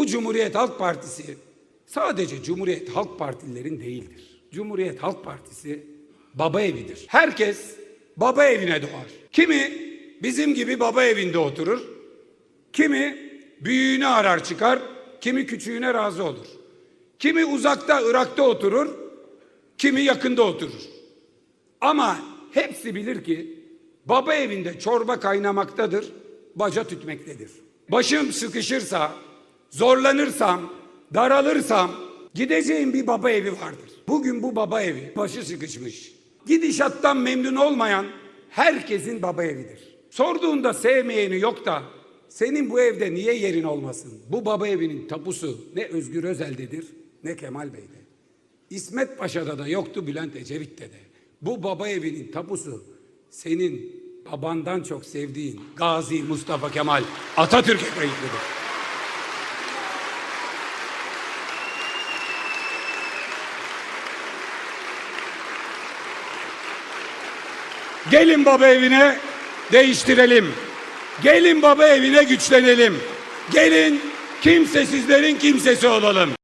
Bu Cumhuriyet Halk Partisi sadece Cumhuriyet Halk Partililerin değildir. Cumhuriyet Halk Partisi baba evidir. Herkes baba evine doğar. Kimi bizim gibi baba evinde oturur. Kimi büyüğünü arar çıkar, kimi küçüğüne razı olur. Kimi uzakta Irak'ta oturur, kimi yakında oturur. Ama hepsi bilir ki baba evinde çorba kaynamaktadır, baca tütmektedir. Başım sıkışırsa, zorlanırsam, daralırsam gideceğim bir baba evi vardır. Bugün bu baba evi başı sıkışmış. Gidişattan memnun olmayan herkesin baba evidir. Sorduğunda sevmeyeni yok da senin bu evde niye yerin olmasın? Bu baba evinin tapusu ne Özgür Özel'dedir ne Kemal Bey'de. İsmet Paşa'da da yoktu Bülent Ecevit'te de. Bu baba evinin tapusu senin babandan çok sevdiğin Gazi Mustafa Kemal Atatürk'e kayıtlıdır. Gelin baba evine değiştirelim. Gelin baba evine güçlenelim. Gelin kimsesizlerin kimsesi olalım.